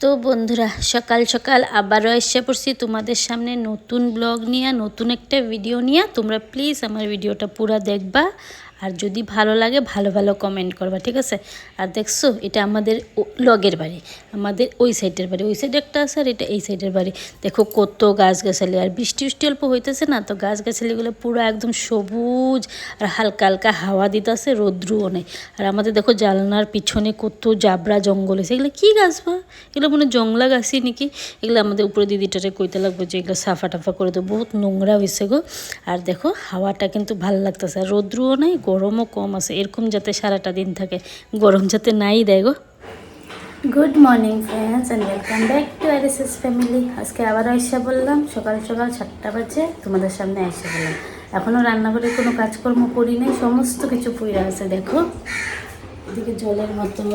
তো বন্ধুরা, সকাল সকাল আবারও এসে পড়ছি তোমাদের সামনে নতুন ব্লগ নিয়ে, নতুন একটা ভিডিও নিয়ে। তোমরা প্লিজ আমার ভিডিওটা পুরা দেখবা। আর যদি ভালো লাগে, ভালো ভালো কমেন্ট করবা, ঠিক আছে? আর দেখছ, এটা আমাদের লগের বাড়ি, আমাদের ওই সাইডের বাড়ি। ওই সাইডে একটা আছে আর এটা এই সাইডের বাড়ি। দেখো কত গাছগাছালি, আর বৃষ্টি বৃষ্টি অল্প হইতেছে না, তো গাছগাছালিগুলো পুরো একদম সবুজ আর হালকা হালকা হাওয়া দিতেছে, রৌদ্রুও নেই। আর আমাদের দেখো জালনার পিছনে কত জাবরা জঙ্গল আছে। এগুলো কী গাছ বা? এগুলো মনে জংলা গাছই নাকি? এগুলো আমাদের উপরে দিদিটারে কইতে লাগবে যে এগুলো সাফা টাফা করে দেবো বহুত নোংরা হয়েছে গো। আর দেখো হাওয়াটা কিন্তু ভালো লাগতেছে, আর রৌদ্রও নাই গরমও কম আছে, এরকম যাতে সারাটা দিন থাকে। গরম যাতে নাই দেয় গো। Good morning friends and welcome back to আরিসেস family আজকে আবারও এসে বললাম, সকাল সকাল সাতটা বাজে, তোমাদের সামনে এসে বললাম। এখনও রান্নাঘরে কোনো কাজকর্ম করি নাই, সমস্ত কিছু পইরা আছে, দেখো। এদিকে জলের বোতল,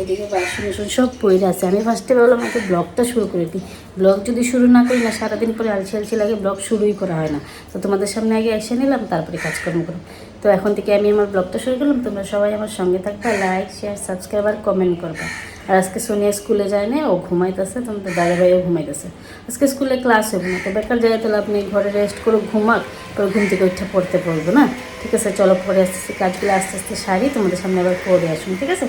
এদিকে বাসন বাসন সব পইরা আছে। আমি ফার্স্টে ভাবলাম, আগে ব্লগটা শুরু করে দিই। ব্লগ যদি শুরু না করি না, সারাদিন পরে আলছি আলছি লাগে, ব্লগ শুরুই করা হয় না। তো তোমাদের সামনে আগে এসে নিলাম, তারপরে কাজকর্ম করো তো এখন থেকে আমি আমার ব্লগটা শুরু করলাম। তোমরা সবাই আমার সঙ্গে থাকবে লাইক শেয়ার সাবস্ক্রাইব আর কমেন্ট করবে। আর আজকে সোনিয়া স্কুলে যায় না ও ঘুমাইতেছে, তোমাদের দাদা ভাইও ঘুমাইতেছে। আজকে স্কুলে ক্লাস হবে না, তো বেকার যায় তাহলে আপনি ঘরে রেস্ট করে ঘুমাক, পরে ঘুম থেকে উঠে পড়তে পারব না। ঠিক আছে, চলো পরে আসতেছি, কাজগুলো আস্তে আস্তে সারি, তোমাদের সামনে আবার পরে আসুন ঠিক আছে?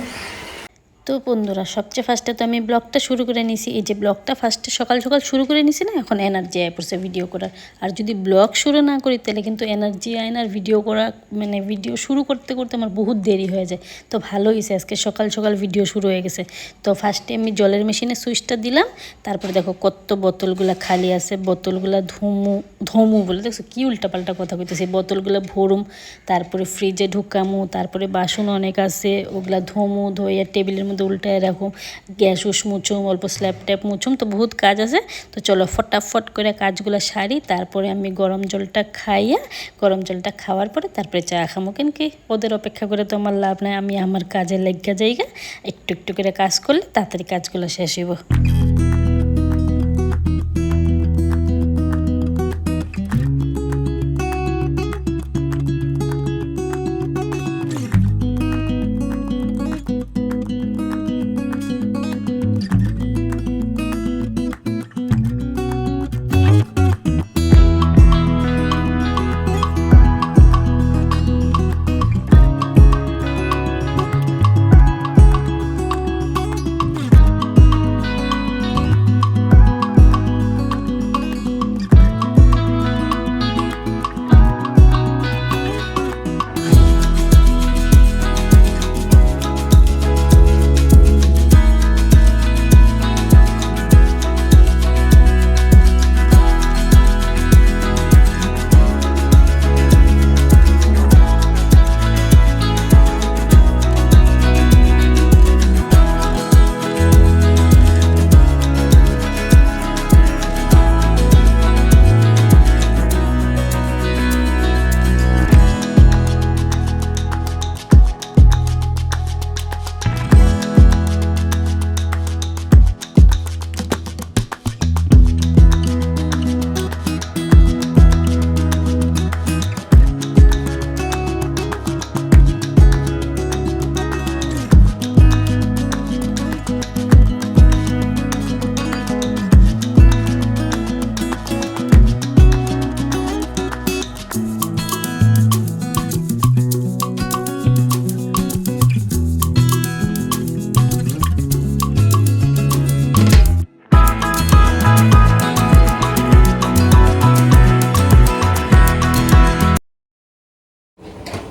তো বন্ধুরা, সবচেয়ে ফার্স্টে তো আমি ব্লগটা শুরু করে নিছি। এই যে ব্লগটা ফার্স্টে সকাল সকাল শুরু করে নিছি না, এখন এনার্জি আয় পড়ছে ভিডিও করার। আর যদি ব্লগ শুরু না করি, তাহলে কিন্তু এনার্জি আয় না ভিডিও করা মানে ভিডিও শুরু করতে করতে আমার বহুত দেরি হয়ে যায়। তো ভালো হয়েছে আজকে সকাল সকাল ভিডিও শুরু হয়ে গেছে। তো ফার্স্টে আমি জলের মেশিনে সুইচটা দিলাম, তারপরে দেখো কত বোতলগুলা খালি আছে, বোতলগুলা ধুমু, ধমু বলে, দেখছ কী উল্টাপাল্টা কথা কইতেছি। বোতলগুলো ভরুম, তারপরে ফ্রিজে ঢুকামু, তারপরে বাসন অনেক আছে, ওগুলা ধমু, ধইয়া টেবিলের উল্টায় রাখুম গ্যাস, উস মুছুম, অল্প স্ল্যাপ ট্যাপ মুছুম, তো বহুত কাজ আছে। তো চলো ফটাফট করে কাজগুলো সারি, তারপরে আমি গরম জলটা খাইয়া, গরম জলটা খাওয়ার পরে তারপরে চা খামো। কেন কি ওদের অপেক্ষা করে তো আমার লাভ নাই, আমি আমার কাজে লেগা যাইগা। একটু একটু করে কাজ করলে তাড়াতাড়ি কাজগুলো শেষ হইব।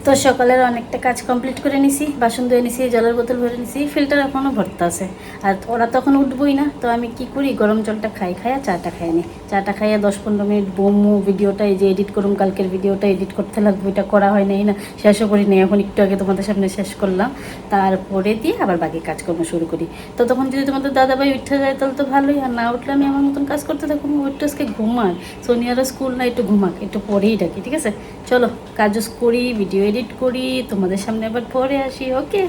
তো সকালের অনেকটা কাজ কমপ্লিট করে নিছি, বাসন ধুয়ে নিছি, জলের বোতল ভরে নিছি ফিল্টার এখনও ভরতে আছে। আর ওরা তখন উঠবই না, তো আমি কি করি, গরম জলটা খাই খাইয়া চাটা খাই নি। চাটা খাইয়া দশ পনেরো মিনিট বোমু ভিডিওটা, এই যে এডিট করুম, কালকের ভিডিওটা এডিট করতে লাগবে, এটা করা হয় নাই না, শেষও করি নাই, এখন একটু আগে তোমাদের সামনে শেষ করলাম। তারপরে দিয়ে আবার বাকি কাজকর্ম শুরু করি। তো তখন যদি তোমাদের দাদাভাই উঠে যায়, তাহলে তো ভালোই, আর না উঠলে আমি আমার মতন কাজ করতে থাকুন ওইটা আজকে ঘুমাক। সোনিয়ারও স্কুল না, একটু ঘুমাক, একটু পরেই ডাকি, ঠিক আছে? চলো কাজ করি ভিডিও এডিট করি তোমাদের সামনে আবার পরে আসি ওকে?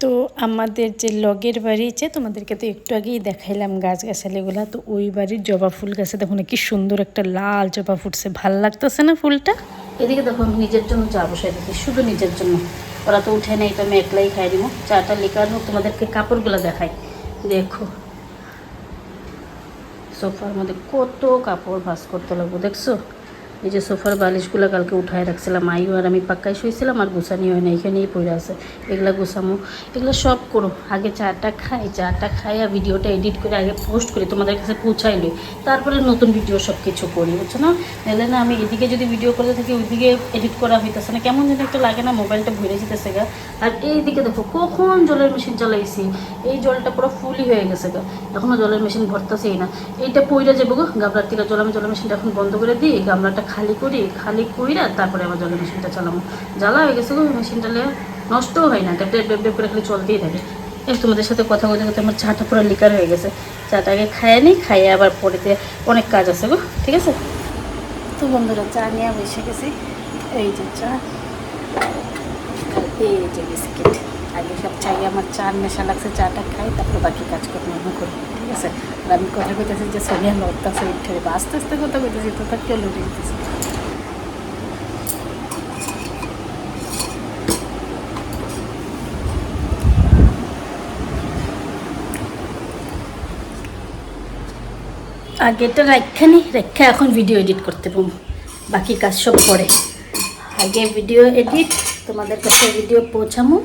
তো আমাদের যে লগের বাড়ি আছে তোমাদেরকে তো একটু আগেই দেখাইলাম গাছ গাছালিগুলা তো ওই বাড়ির জবা ফুল গাছে দেখুন কি সুন্দর একটা লাল জবা ফুটছে ভালো লাগতেছে না ফুলটা? এদিকে দেখো আমি নিজের জন্য চা বসাই দিচ্ছি শুধু নিজের জন্য। ওরা তো উঠে নেই তো আমি একলাই খাই দিব। চাটা হোক তোমাদেরকে কাপড়গুলো দেখাই। দেখো সোফার মধ্যে কত কাপড় ভাস করতে লাগবো দেখছ? এই যে সোফার বালিশগুলো কালকে উঠায় রাখছিলাম, আইও আর আমি পাক্কায় শুয়েছিলাম আর গুছানি হয় না এখানেই পড়ে আছে। এগুলো গুছামো। এগুলো সব করো। আগে চাটা খাই, চাটা আর ভিডিওটা এডিট করে আগে পোস্ট করি, তোমাদের কাছে পৌঁছাই লই তারপরে নতুন ভিডিও সব কিছু করি, বুঝছ না? নাহলে না আমি এদিকে যদি ভিডিও করতে থাকি, ওইদিকে এডিট করা হইতেছে না। কেমন যেন একটা লাগে না, মোবাইলটা ভরে যেতেছে গা। আর এইদিকে দেখো, কখন জলের মেশিন চালাইছি এই জলটা পুরো ফুলই হয়ে গেছে গা। এখনও জলের মেশিন ভরতেছেই না। এইটা পইরা যাব গো গামলার থেকে জল, আমি জলের মেশিনটা এখন বন্ধ করে দিই, গামলাটা খালি করি, খালি কইরা তারপরে আবার জলের মেশিনটা চালাবো। জ্বালা হয়ে গেছে মেশিনটা নষ্টও হয় না ডেপ ডেপ ডেপ করে খালি চলতেই থাকে। এই তোমাদের সাথে কথা বলতে বলতে আমার চাটা পুরো লিকার হয়ে গেছে। চাটা আগে খাইয়ে নিই খাইয়ে আবার পরেতে অনেক কাজ আছে গো, ঠিক আছে? তো বন্ধুরা, চা নিয়ে বসে গেছি। এই যে চা, এই যে বিস্কিট। আগে সব চাই, আমার চা নেশা লাগছে, চাটা খাই, তারপরে বাকি কাজ কাজকর্ম করি। আছে? আর আমি কথা কইতেছি যে সোনিয়া লড়তেছে উঠে আস্তে আস্তে কথা কইতেছি, তো তার কেউ লড়ে যেতেছে আগেটা রাখানি রেখা এখন ভিডিও এডিট করতে পারব বাকি কাজ সব পরে। আগে ভিডিও এডিট তোমাদের কাছে ভিডিও পৌঁছামো,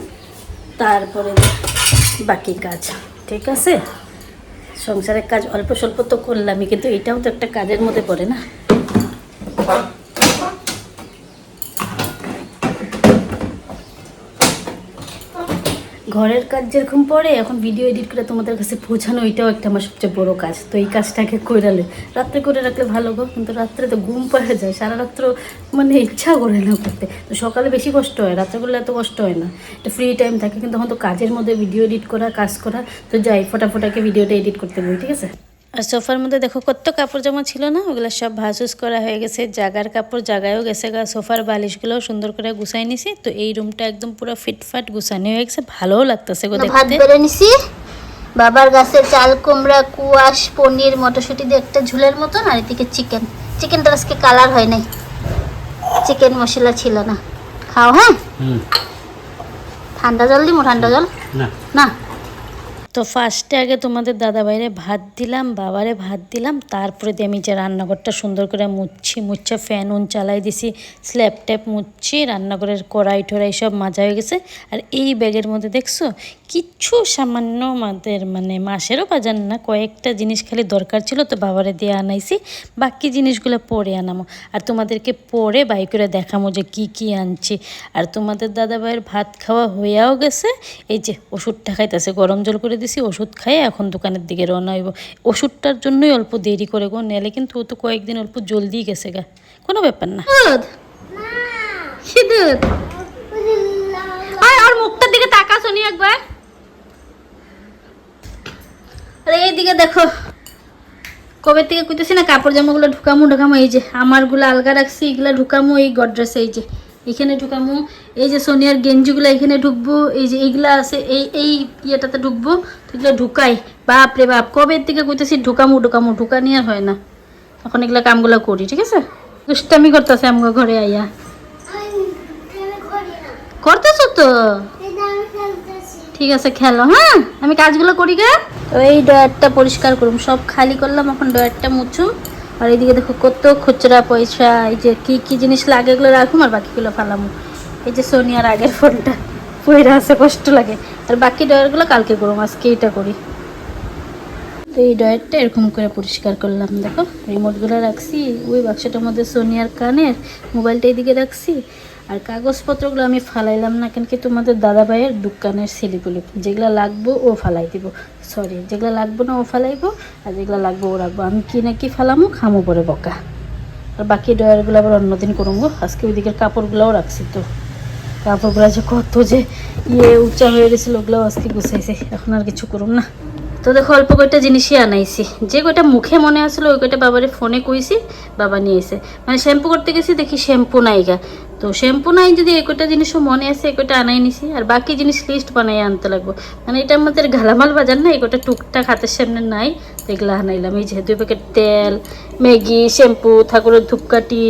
তারপরে বাকি কাজ। ঠিক আছে? সংসারের কাজ অল্প স্বল্প তো করলামই কিন্তু এটাও তো একটা কাজের মধ্যে পড়ে না। ঘরের কাজ যেরকম পরে এখন ভিডিও এডিট করে তোমাদের কাছে পৌঁছানো, এটাও একটা আমার সবচেয়ে বড় কাজ। তো এই কাজটাকে করালে রাত্রে করে রাখলে ভালো গো, কিন্তু রাত্রে তো ঘুম পাওয়া যায়, সারা রাত্র মানে ইচ্ছা করে না করতে। তো সকালে বেশি কষ্ট হয়, রাত্রে করলে এত কষ্ট হয় না। এটা ফ্রি টাইম থাকে, কিন্তু তখন তো কাজের মধ্যে ভিডিও এডিট করা, কাজ করা, তো যাই ফটাফটাকে ভিডিওটা এডিট করতে বলি, ঠিক আছে? আর সোফার মধ্যে দেখো কত কাপড় জামা ছিল না? ওগুলো সব ভাসুস করা হয়ে গেছে জাগার কাপড় জাগায়ও গেছে গা সোফার বালিশগুলোও সুন্দর করে গুছাই নিছি। তো এই রুমটা একদম পুরো ফিটফাট গুছানি হয়ে গেছে ভালোও লাগতেছে গো ভাত দেখতে নিছি। বাবার গাছের চাল কুমড়া কুয়াশ পনির মটরশুঁটি দিয়ে একটা ঝুলের মতন আর এদিকে চিকেন চিকেনটা আজকে কালার হয় নাই। চিকেন মশলা ছিল না। খাও হ্যাঁ? হুম। ঠান্ডা জল দিমো ঠান্ডা জল? না। না? তো ফার্স্টে আগে তোমাদের দাদা বাইরে ভাত দিলাম, বাবারে ভাত দিলাম, তারপরে দিয়ে আমি যে রান্নাঘরটা সুন্দর করে মুচ্ছি, মুচ্ছে ফ্যান উন চালাই দিছি স্ল্যাপ ট্যাপ মুছছি রান্নাঘরের কড়াই টড়াই সব মাজা হয়ে গেছে, আর এই ব্যাগের মধ্যে দেখছ কিচ্ছু সামান্য আমাদের মানে মাসেরও বাজার না কয়েকটা জিনিস খালি দরকার ছিল তো বাবারে দিয়ে আনাইছি বাকি জিনিসগুলো পরে আনামো। আর তোমাদেরকে পরে বাই করে দেখামো যে কি কি আনছি। আর তোমাদের দাদা ভাইয়ের ভাত খাওয়া হয়েও গেছে এই যে ওষুধটা খাইতেছে গরম জল করে দিছি ওষুধ খাইয়ে এখন দোকানের দিকে রওনা হইব। ওষুধটার জন্যই অল্প দেরি করে গো নেলে কিন্তু ও তো কয়েকদিন অল্প জলদি গেছে গা। কোনো ব্যাপার না। দুধ? কি দুধ? আর মুখটার দিকে তাকা শুনি একবার। এইদিকে দেখো। কবে থেকে কইতেছি না কাপড় জামাগুলো ঢুকামো ঢুকামো এই যে আমারগুলো আলগা রাখছি এগুলা ঢুকামো এই গড্রেসে এই যে এখানে ঢুকামো এই যে সোনিয়ার গেঞ্জিগুলো এখানে ঢুকবো এই যে এইগুলা আছে এই এই ইয়েটাতে ঢুকবো তো এগুলো ঢুকাই। বাপ রে বাপ কবে থেকে কইতেছি ঢুকামো ঢুকামো ঢুকানি আর হয় না। এখন এগুলা কামগুলো করি ঠিক আছে? দুষ্টামি করতেছে আমগো ঘরে আইয়া। করতেছো তো? ঠিক আছে, খেলো হ্যাঁ? আমি কাজগুলো করি গে। এই ডয়ারটা পরিষ্কার করুম, সব খালি করলাম, এখন ডয়ারটা মুছুম। আর এইদিকে দেখো কত খুচরা পয়সা, এই যে কি কি জিনিস লাগে এগুলো রাখুম, আর বাকিগুলো ফালামু। এই যে সোনিয়ার আগের ফোনটা, পইরা আছে, কষ্ট লাগে। আর বাকি ডয়ারগুলো কালকে করুম, আজকে এটা করি। তো এই ডয়ারটা এরকম করে পরিষ্কার করলাম, দেখো। রিমোটগুলো রাখছি, ওই বাক্সটার মধ্যে সোনিয়ার কানের মোবাইলটা এদিকে রাখছি। আর কাগজপত্রগুলো আমি ফালাইলাম না, কেন কি তোমাদের দাদা ভাইয়ের দোকানের ছেলেগুলো। যেগুলো লাগবো ও ফালাই দিব। সরি যেগুলো লাগবো না ও ফালাইবো, আর যেগুলো লাগবো ও রাখব। আমি কি না কি ফালামো, খামো পরে বকা। আর বাকি ডয়ারগুলো আবার অন্যদিন করব আজকে ওইদিকের কাপড়গুলোও রাখছি তো। কাপড়গুলো যে কত যে ইয়ে উঁচা হয়ে গেছিল ওগুলো আজকে গুছাইছে। এখন আর কিছু করুম না। তো দেখো অল্প কয়টা জিনিসই আনাইছি। যে কয়টা মুখে মনে আসলো ওই কয়টা বাবারে ফোনে কইছি, বাবা নিয়ে এসে। মানে শ্যাম্পু করতে গেছি, দেখি শ্যাম্পু নাই গা। তো শ্যাম্পু নাই, যদি এই কয়টা জিনিসও মনে আছে, এই কয়টা আনাই নিছি, আর বাকি জিনিস লিস্ট বানাই আনতে লাগবো। মানে এটা আমাদের ঘালামাল বাজার না, এই কয়টা টুকটাক হাতের সামনে নাই, তো এগুলো আনাইলাম। এই যে দুই প্যাকেট তেল, ম্যাগি, শ্যাম্পু, ঠাকুরের ধূপকাঠি,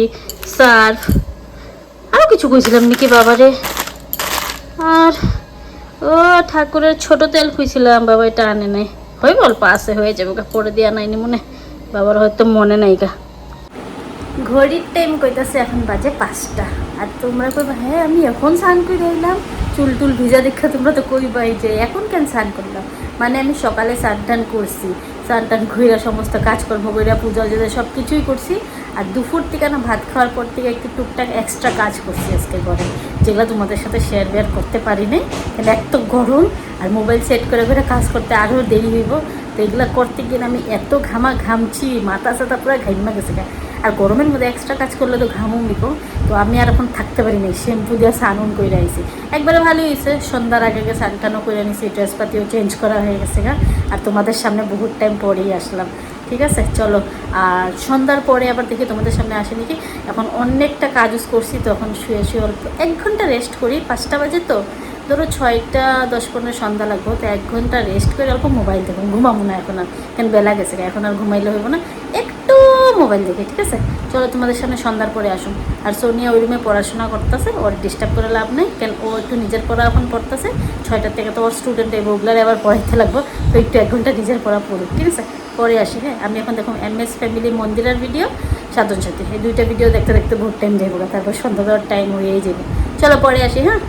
সার্ফ। আরও কিছু কইছিলাম নাকি বাবারে? আর, ও ঠাকুরের ছোট তেল খুঁজছিলাম বাবা এটা আনে নাই। হয়ে অল্প আছে, হয়ে যাবে গা, পরে দেওয়া নাইনি মনে। বাবার হয়তো মনে নাই গা। ঘড়ির টাইম কইতাছে এখন বাজে পাঁচটা। আর তোমরা কইবা হ্যাঁ আমি এখন স্নান করে এলাম চুল টুল ভিজা দেখা তোমরা তো কইবাই যে, এখন কেন স্নান করলাম? মানে আমি সকালে স্নান টান করছি। স্নান টান ঘুরে সমস্ত কাজকর্ম ঘুরে পূজা উজা সব কিছুই করছি। আর দুপুর থেকে না ভাত খাওয়ার পর থেকে একটু টুকটাক এক্সট্রা কাজ করছি আজকে ঘরে, যেগুলো তোমাদের সাথে শেয়ার বেয়ার করতে পারি নাই। কিন্তু এত গরম, আর মোবাইল সেট করে করে কাজ করতে আরও দেরি হইব। তো এগুলো করতে গিয়ে আমি এত ঘামা ঘামছি মাথা সাথা পুরো ঘাইমা গেছে। আর গরমের মধ্যে এক্সট্রা কাজ করলে তো ঘামও নিব তো আমি আর এখন থাকতে পারি নাই শ্যাম্পু দিয়ে স্নান করে আইছি। একবারে ভালোই হয়েছে সন্ধ্যার আগে আগে স্নান টানও করে নিছি ড্রেসপাতিও চেঞ্জ করা হয়ে গেছে গা। আর তোমাদের সামনে বহুত টাইম পরেই আসলাম, ঠিক আছে? চলো, আর সন্ধ্যার পরে আবার দেখি তোমাদের সামনে আসে নাকি। এখন অনেকটা কাজ করছি তখন শুয়ে শুয়ে অল্প এক ঘণ্টা রেস্ট করি, পাঁচটা বাজে তো। ধরো ছয়টা, দশ পনেরো সন্ধ্যা লাগবো, তো এক ঘণ্টা রেস্ট করে অল্প মোবাইল দেখুন। ঘুমাবো না এখন আর, কেন বেলা গেছে এখন আর ঘুমাইলে হইব না। একটু মোবাইল দেখে, ঠিক আছে? চলো তোমাদের সামনে সন্ধ্যার পরে আসুন। আর সোনিয়া ওই রুমে পড়াশোনা করতেছে, ওর ডিস্টার্ব করে লাভ নেই। কেন, ও একটু নিজের পড়া এখন পড়তেছে ছয়টার থেকে তো ওর স্টুডেন্ট এই ওগুলার আবার পড়াইতে লাগবো, তো একটু এক ঘণ্টা নিজের পড়া পড়ুক, ঠিক আছে? পরে আসি হ্যাঁ? আমি এখন দেখুন এম এস ফ্যামিলি মন্দিরের ভিডিও সাধন সাথী, এই দুইটা ভিডিও দেখতে দেখতে বহুত টাইম যাব তারপর সন্ধ্যা দেওয়ার টাইম হয়েই যাবে। চলো পরে আসি হ্যাঁ?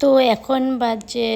তো এখন বাজে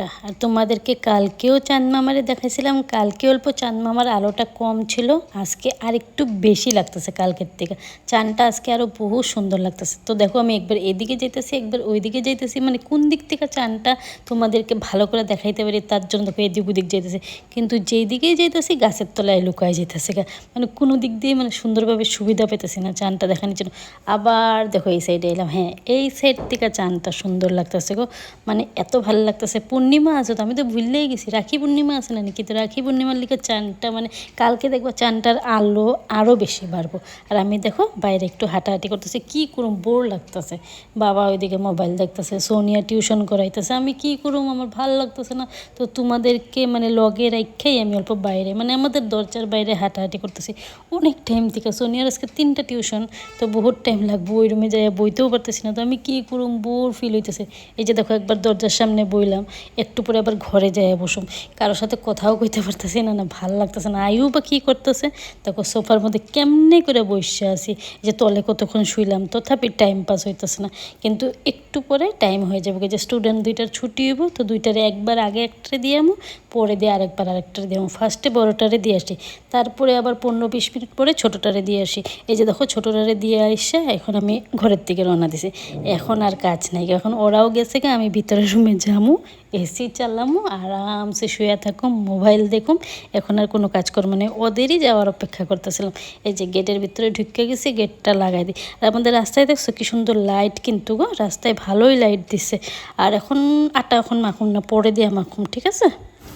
সাতটা আর তোমাদেরকে কালকেও চাঁদ মামারে দেখাইছিলাম, কালকে অল্প চাঁদ মামার আলোটা কম ছিল, আজকে আর একটু বেশি লাগতেছে কালকের থেকে। চানটা আজকে আরও বহু সুন্দর লাগতেছে। তো দেখো আমি একবার এদিকে যাইতেছি, একবার ওইদিকে যাইতেছি মানে কোন দিক থেকে চানটা তোমাদেরকে ভালো করে দেখাইতে পারি তার জন্য দেখো এদিক ওদিক যাইতেছে। কিন্তু যেই দিকেই যাইতেছি, গাছের তলায় লুকায় যাইতেছে গা। মানে কোনো দিক দিয়ে মানে সুন্দরভাবে সুবিধা পেতেছি না চানটা দেখানোর জন্য। আবার দেখো এই সাইডে এলাম হ্যাঁ এই সাইড থেকে চানটা সুন্দর লাগতেছে গো। মানে এত ভালো লাগতেছে পূর্ণিমা আছে তো, আমি তো ভুললেই গেছি। রাখি পূর্ণিমা আছে না নাকি? তো রাখি পূর্ণিমার লিখে চানটা মানে কালকে দেখব চানটার আলো আরও বেশি বাড়বো। আর আমি দেখো বাইরে একটু হাঁটাহাঁটি করতেছি, কী করুম বোর লাগতেছে। বাবা ওইদিকে মোবাইল দেখতেছে, সোনিয়া টিউশন করাইতেছে। আমি কি করুম, আমার ভালো লাগতেছে না। তো তোমাদেরকে মানে লগে রাখাই আমি অল্প বাইরে মানে আমাদের দরজার বাইরে হাঁটাহাঁটি করতেছি। অনেক টাইম থেকে সোনিয়ার আজকে তিনটা টিউশন তো বহুত টাইম লাগবো, ওই রুমে যাই বইতেও পারতেছি না। তো আমি কি করুম বোর ফিল হইতেছে। এই যে দেখো একবার দরজার সামনে বইলাম। একটু পরে আবার ঘরে যাই বসুম। কারোর সাথে কথাও কইতে পারতেছি না না ভালো লাগতেছে না। আয়ু বা কী করতেছে? দেখো, সোফার মধ্যে কেমনে করে বসে এই যে তলে কতক্ষণ শুইলাম, তথাপি টাইম পাস হইতেছে না। কিন্তু একটু পরে টাইম হয়ে যাবে। যে স্টুডেন্ট দুইটার ছুটি হইব, তো দুইটারে একবার আগে একটারে দিয়ে আমু, পরে দিয়ে আরেকবার আরেকটারে দিয়ে আমু। ফার্স্টে বড়টারে দিয়ে আসি, তারপরে আবার পনেরো বিশ মিনিট পরে ছোটোটারে দিয়ে আসি। এই যে দেখো, ছোটোটারে দিয়ে এসে এখন আমি ঘরের দিকে রওনা দিছি। এখন আর কাজ নাই। এখন ওরাও গেছে আমি ভিতরের রুমে যামু এসি চালামু আরামসে শুয়ে থাকুম মোবাইল দেখুম এখন আর কোনো কাজকর্ম নেই। ওদেরই যাওয়ার অপেক্ষা করতেছিলাম। এই যে গেটের ভিতরে ঢুকে গেছি গেটটা লাগাই দিই। আর আমাদের রাস্তায় দেখছ কি সুন্দর লাইট কিন্তু গো রাস্তায় ভালোই লাইট দিছে। আর এখন আটা এখন মাখুম না পরে দিয়ে মাখুম ঠিক আছে?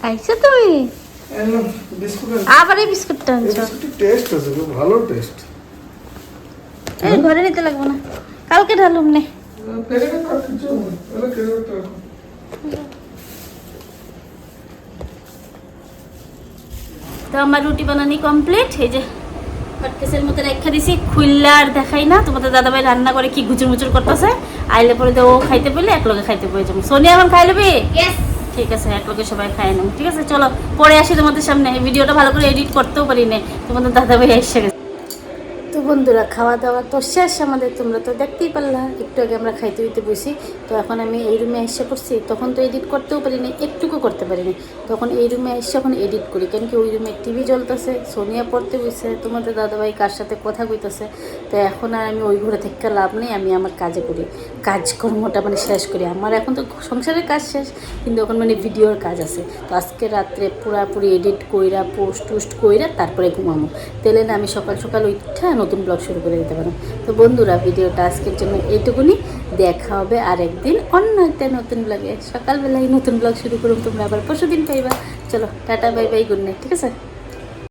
খাইছো তুমি? আবার এই বিস্কুটটা আনছো? টেস্ট আছে খুব ভালো টেস্ট এই ঘরে নিতে লাগবো না। কালকে ঢালুম নে। তো আমার রুটি বানানি কমপ্লিট এই যে হটকেসের মতো রেখা দিছি খুললা আর দেখাই না। তোমাদের দাদাভাই রান্না করে কি গুচুর মুচুর করতেছে। আইলে পরে তো ও খাইতে পেলে এক লগে খাইতে পেয়ে যাব। সোনিয়া এখন খাই লবি? ঠিক আছে এক লগে সবাই খাই নেব। ঠিক আছে চলো পরে আসি তোমাদের সামনে। ভিডিওটা ভালো করে এডিট করতেও পারি না তোমাদের দাদাভাই এসে গেছে। বন্ধুরা খাওয়া দাওয়া তো শেষ আমাদের, তোমরা তো দেখতেই পারলা, একটু আগে আমরা খাইতে হইতে বসি, তো এখন আমি এই রুমে এসে পড়ছি, তখন তো এডিট করতেও পারিনি, একটুকু করতে পারিনি, তখন এই রুমে এসে এখন এডিট করি, কেন কি ওই রুমে টিভি জ্বলতেছে, সোনিয়া পড়তে বসে, তোমাদের দাদাভাই কার সাথে কথা কইতেছে, তো এখন আর আমি ওই ঘরে থেকে লাভ নেই, আমি আমার কাজে করি, কাজকর্মটা মানে শেষ করি, আমার এখন তো সংসারের কাজ শেষ, কিন্তু এখন মানে ভিডিওর কাজ আছে, তো আজকে রাত্রে পুরাপুরি এডিট কইরা পোস্ট টুস্ট কইরা তারপরে ঘুমামো তেলে না আমি সকাল সকাল উঠা নতুন ব্লগ শুরু করে দিতে পারো। তো বন্ধুরা, ভিডিওটা আজকের জন্য এইটুকুনি দেখা হবে আর একদিন অন্য একটা নতুন ব্লগে। সকালবেলায় নতুন ব্লগ শুরু করুন তোমরা, আবার পরশু দিন পাইবা চলো, tata, bye bye, good night, ঠিক আছে?